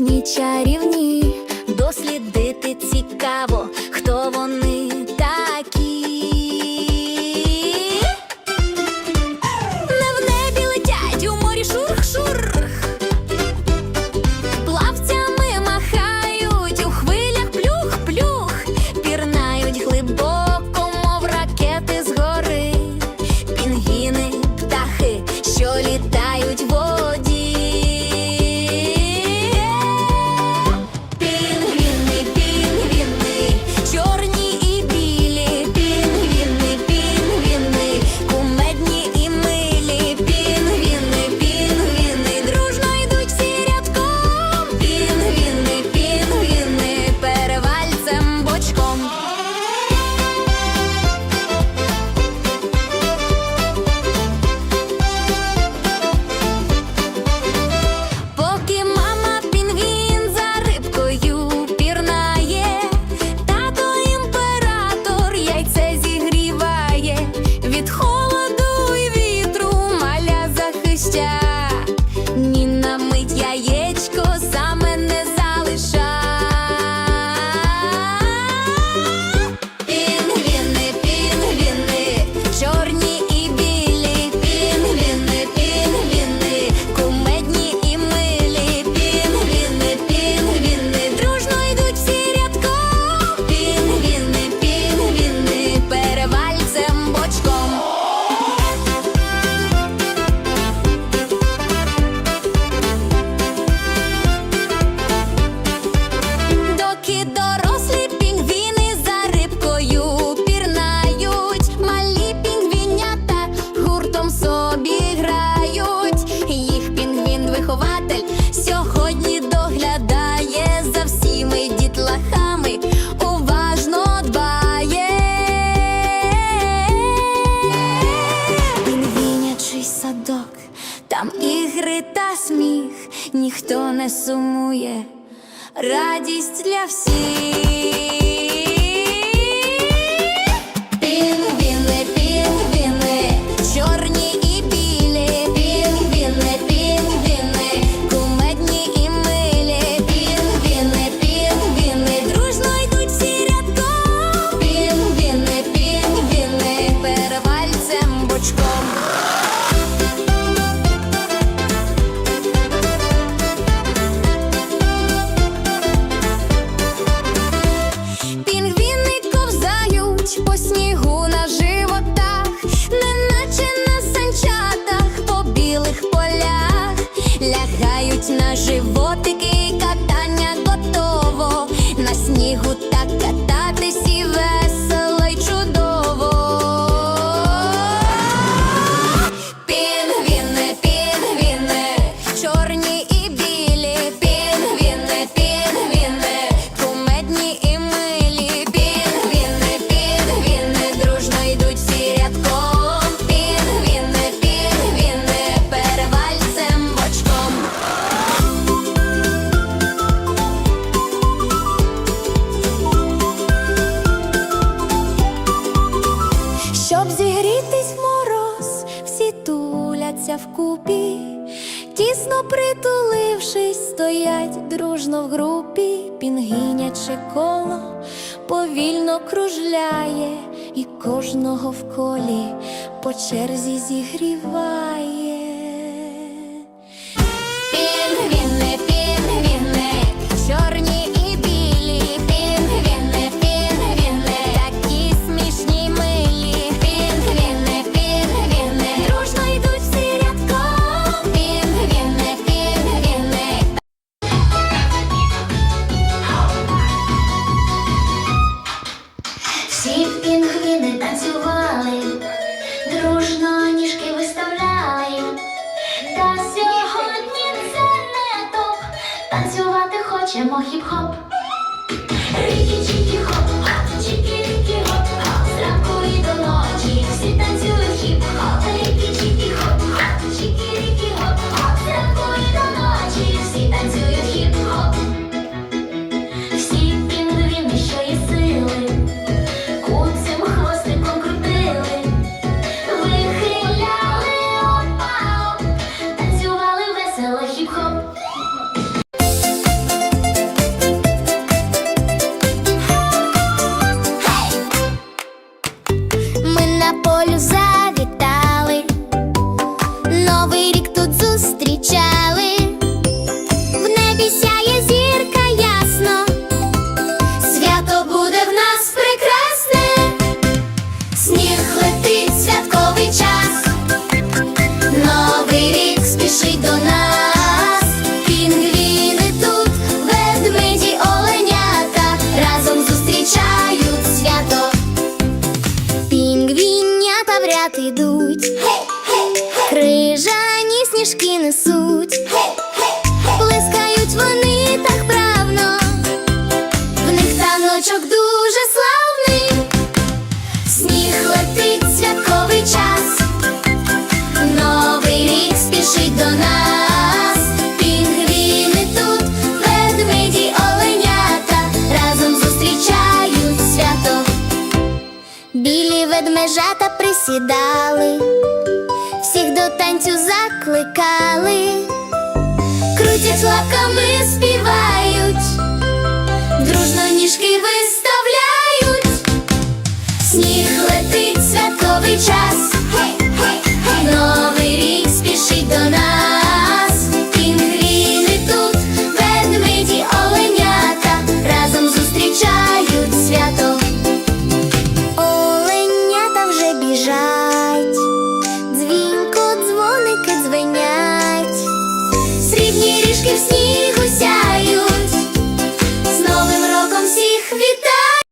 магічні чарівні. ніхто не сумує, радість для всіх. тісно притулившись, стоять дружно в групі, пінгиняче коло повільно кружляє і кожного в колі по черзі зігріває. 节目 hip hop。Несуть. Вони так правно, в них таночок дуже славний. Сніг летить святковий час. Новий рік спішить до нас. Пінгвіни тут, ведмеді, оленята разом зустрічають свято. Білі ведмежата присідали, закликали, крутять лапками, співають, дружно ніжки виставляють. Сніг летить святковий час.